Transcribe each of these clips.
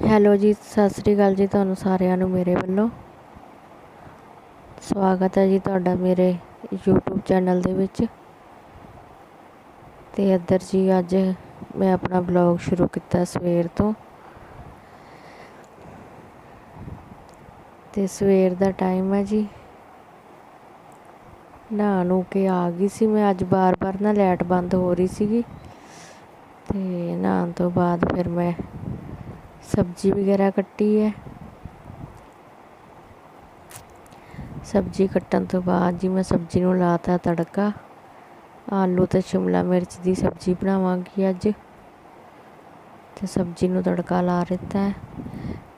Hello ਜੀ, ਸਤਿ ਸ੍ਰੀ ਅਕਾਲ ਜੀ ਤੁਹਾਨੂੰ ਸਾਰਿਆਂ ਨੂੰ ਮੇਰੇ ਵੱਲੋਂ। ਸਵਾਗਤ ਹੈ ਜੀ ਤੁਹਾਡਾ ਮੇਰੇ YouTube ਚੈਨਲ ਦੇ ਵਿੱਚ। ਤੇ ਇੱਧਰ ਜੀ ਅੱਜ ਮੈਂ ਆਪਣਾ ਬਲੌਗ ਸ਼ੁਰੂ ਕੀਤਾ ਸਵੇਰ ਤੋਂ। ਤੇ ਸਵੇਰ ਦਾ ਟਾਈਮ ਹੈ ਜੀ। ਨਹਾ ਨੂੰ ਕੇ ਆ ਗਈ ਸੀ ਮੈਂ, ਅੱਜ ਬਾਰ-ਬਾਰ ਨਾ ਲਾਈਟ ਬੰਦ ਹੋ ਰਹੀ ਸੀਗੀ। ਤੇ ਨਹਾਉਣ ਤੋਂ ਬਾਅਦ ਫਿਰ ਮੈਂ ਸਬਜ਼ੀ ਵਗੈਰਾ ਕੱਟੀ ਹੈ। ਸਬਜ਼ੀ ਕੱਟਣ ਤੋਂ ਬਾਅਦ ਜੀ ਮੈਂ ਸਬਜ਼ੀ ਨੂੰ ਲਾਤਾ ਤੜਕਾ। ਆਲੂ ਤੇ ਸ਼ਿਮਲਾ ਮਿਰਚ ਦੀ ਸਬਜ਼ੀ ਬਣਾਵਾਂਗੀ ਅੱਜ। ਤੇ ਸਬਜ਼ੀ ਨੂੰ ਤੜਕਾ ਲਾ ਦਿੱਤਾ ਹੈ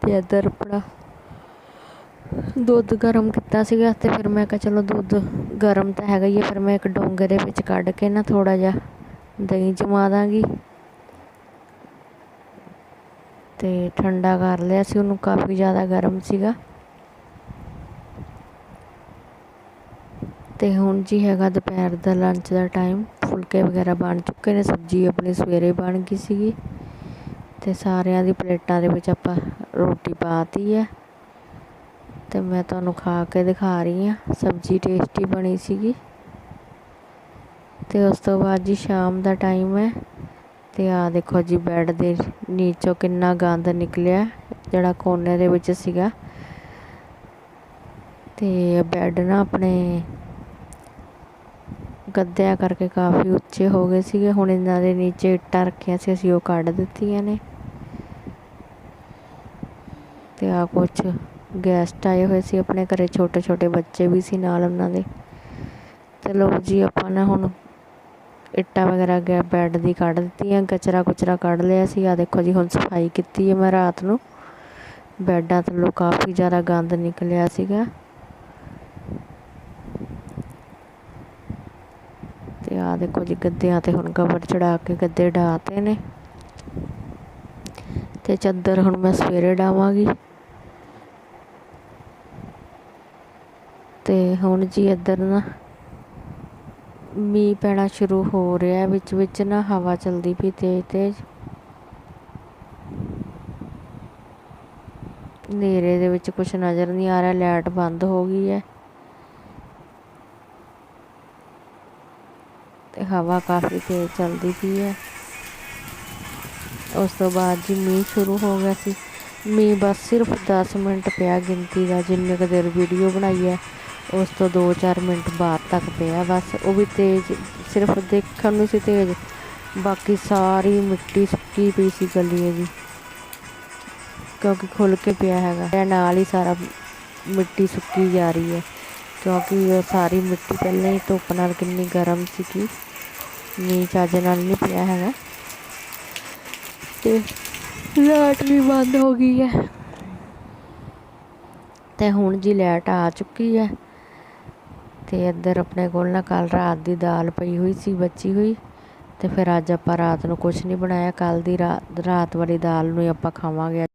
ਤੇ ਇੱਧਰ ਆਪਣਾ ਦੁੱਧ ਗਰਮ ਕੀਤਾ ਸੀਗਾ ਤੇ ਫਿਰ ਮੈਂ ਕਿਹਾ ਚਲੋ ਦੁੱਧ ਗਰਮ ਤਾਂ ਹੈਗਾ ਹੀ ਹੈ, ਫਿਰ ਮੈਂ ਇੱਕ ਡੋਂਗੇ ਦੇ ਵਿੱਚ ਕੱਢ ਕੇ ਨਾ ਥੋੜਾ ਜਿਹਾ ਦਹੀਂ ਜਮਾ ਦਾਂਗੀ। ਤੇ ਠੰਡਾ ਕਰ ਲਿਆ ਸੀ, ਉਹਨੂੰ ਕਾਫੀ ਜ਼ਿਆਦਾ ਗਰਮ ਸੀਗਾ। ਤੇ ਹੁਣ ਜੀ ਹੈਗਾ ਦੁਪਹਿਰ ਦਾ ਲੰਚ ਦਾ ਟਾਈਮ ਫੁਲਕੇ ਵਗੈਰਾ ਬਣ ਚੁੱਕੇ ਨੇ, ਸਬਜ਼ੀ ਆਪਣੀ ਸਵੇਰੇ ਬਣ ਗਈ ਸੀਗੀ। ਤੇ ਸਾਰਿਆਂ ਦੀ ਪਲੇਟਾਂ ਦੇ ਵਿੱਚ ਆਪਾਂ ਰੋਟੀ ਪਾਤੀ ਹੈ। ਤੇ ਮੈਂ ਤੁਹਾਨੂੰ ਖਾ ਕੇ ਦਿਖਾ ਰਹੀ ਹਾਂ, ਸਬਜ਼ੀ ਟੇਸਟੀ ਬਣੀ ਸੀਗੀ। ਤੇ ਉਸ ਤੋਂ ਬਾਅਦ ਜੀ ਸ਼ਾਮ ਦਾ ਟਾਈਮ ਹੈ। ਤੇ ਆ ਦੇਖੋ ਜੀ ਬੈੱਡ ਦੇ ਨੀਚੋਂ ਕਿੰਨਾ ਗੰਦ ਨਿਕਲਿਆ, ਜਿਹੜਾ ਕੋਨੇ ਦੇ ਵਿੱਚ ਸੀਗਾ। ਤੇ ਬੈੱਡ ਨਾ ਆਪਣੇ ਗੱਦਿਆਂ ਕਰਕੇ ਕਾਫੀ ਉੱਚੇ ਹੋ ਗਏ ਸੀਗੇ, ਹੁਣ ਇਹਨਾਂ ਦੇ ਨੀਚੇ ਇੱਟਾਂ ਰੱਖੀਆਂ ਸੀ, ਅਸੀਂ ਉਹ ਕੱਢ ਦਿੱਤੀਆਂ ਨੇ। ਤੇ ਆ ਕੁਛ ਗੈਸਟ ਆਏ ਹੋਏ ਸੀ, ਆਪਣੇ ਘਰੇ ਛੋਟੇ ਛੋਟੇ ਬੱਚੇ ਵੀ ਸੀ ਨਾਲ ਉਹਨਾਂ ਦੇ। ਤੇ ਲੋ ਜੀ ਆਪਾਂ ਨਾ ਹੁਣ ਇੱਟਾਂ ਵਗੈਰਾ ਗਿਆ ਬੈੱਡ ਦੀ ਕੱਢ ਦਿੱਤੀਆਂ ਕਚਰਾ ਕੁਚਰਾ ਕੱਢ ਲਿਆ ਸੀ। ਆ ਦੇਖੋ ਜੀ, ਹੁਣ ਸਫ਼ਾਈ ਕੀਤੀ ਹੈ ਮੈਂ ਰਾਤ ਨੂੰ। ਬੈੱਡਾਂ ਥੱਲੋਂ ਕਾਫੀ ਜ਼ਿਆਦਾ ਗੰਦ ਨਿਕਲਿਆ ਸੀਗਾ। ਤੇ ਆ ਦੇਖੋ ਜੀ, ਗੱਦਿਆਂ ਤੇ ਹੁਣ ਕਵਰ ਚੜਾ ਕੇ ਗੱਦੇ ਢਾਤੇ ਨੇ। ਤੇ ਚੱਦਰ ਹੁਣ ਮੈਂ ਸਵੇਰੇ ਡਾਵਾਂਗੀ ਤੇ ਹੁਣ ਜੀ ਇੱਧਰ ਨਾ ਮੀਂਹ ਪੈਣਾ ਸ਼ੁਰੂ ਹੋ ਰਿਹਾ ਵਿੱਚ ਵਿੱਚ ਨਾ ਹਵਾ ਚੱਲਦੀ ਪਈ ਤੇਜ਼ ਤੇਜ਼। ਹਨੇਰੇ ਦੇ ਵਿੱਚ ਕੁਝ ਨਜ਼ਰ ਨਹੀਂ ਆ ਰਿਹਾ, ਲਾਈਟ ਬੰਦ ਹੋ ਗਈ ਹੈ। ਤੇ ਹਵਾ ਕਾਫੀ ਤੇਜ਼ ਚੱਲਦੀ ਪਈ ਹੈ। ਉਸ ਤੋਂ ਬਾਅਦ ਜੀ ਮੀਂਹ ਸ਼ੁਰੂ ਹੋ ਗਿਆ ਸੀ। ਮੀਂਹ ਬਸ ਸਿਰਫ 10 ਮਿੰਟ ਪਿਆ ਗਿਣਤੀ ਦਾ, ਜਿੰਨੇ ਕੁ ਦੇਰ ਵੀਡੀਓ ਬਣਾਈ ਹੈ। ਉਸ ਤੋਂ 2-4 ਮਿੰਟ ਬਾਅਦ ਤੱਕ ਪਿਆ, ਬਸ ਉਹ ਵੀ ਤੇਜ਼, ਸਿਰਫ ਦੇਖਣ ਨੂੰ ਸੀ ਤੇਜ਼। ਬਾਕੀ ਸਾਰੀ ਮਿੱਟੀ ਸੁੱਕੀ ਪਈ ਸੀ ਗਲੀ ਦੀ, ਕਿਉਂਕਿ ਖੁੱਲ ਕੇ ਪਿਆ ਹੈਗਾ। ਨਾਲ ਹੀ ਸਾਰਾ ਮਿੱਟੀ ਸੁੱਕੀ ਜਾ ਰਹੀ ਹੈ, ਕਿਉਂਕਿ ਉਹ ਸਾਰੀ ਮਿੱਟੀ ਪਹਿਲਾਂ ਹੀ ਧੁੱਪ ਨਾਲ ਕਿੰਨੀ ਗਰਮ ਸੀਗੀ। ਨੀ ਚੱਜ ਨਾਲ ਨਹੀਂ ਪਿਆ ਹੈਗਾ। ਤੇ ਲਾਈਟ ਵੀ ਬੰਦ ਹੋ ਗਈ ਹੈ। ਤੇ ਹੁਣ ਜੀ ਲਾਈਟ ਆ ਚੁੱਕੀ ਹੈ। ਤੇ ਇੱਧਰ ਆਪਣੇ ਕੋਲ ਨਾ ਕੱਲ ਰਾਤ ਦੀ ਦਾਲ ਪਈ ਹੋਈ ਸੀ, ਬਚੀ ਹੋਈ। ਤੇ ਫਿਰ ਅੱਜ ਆਪਾਂ ਰਾਤ ਨੂੰ ਕੁਝ ਨਹੀਂ ਬਣਾਇਆ ਕੱਲ ਦੀ ਰਾਤ ਵਾਲੀ ਦਾਲ ਨੂੰ ਆਪਾਂ ਖਾਵਾਂਗੇ।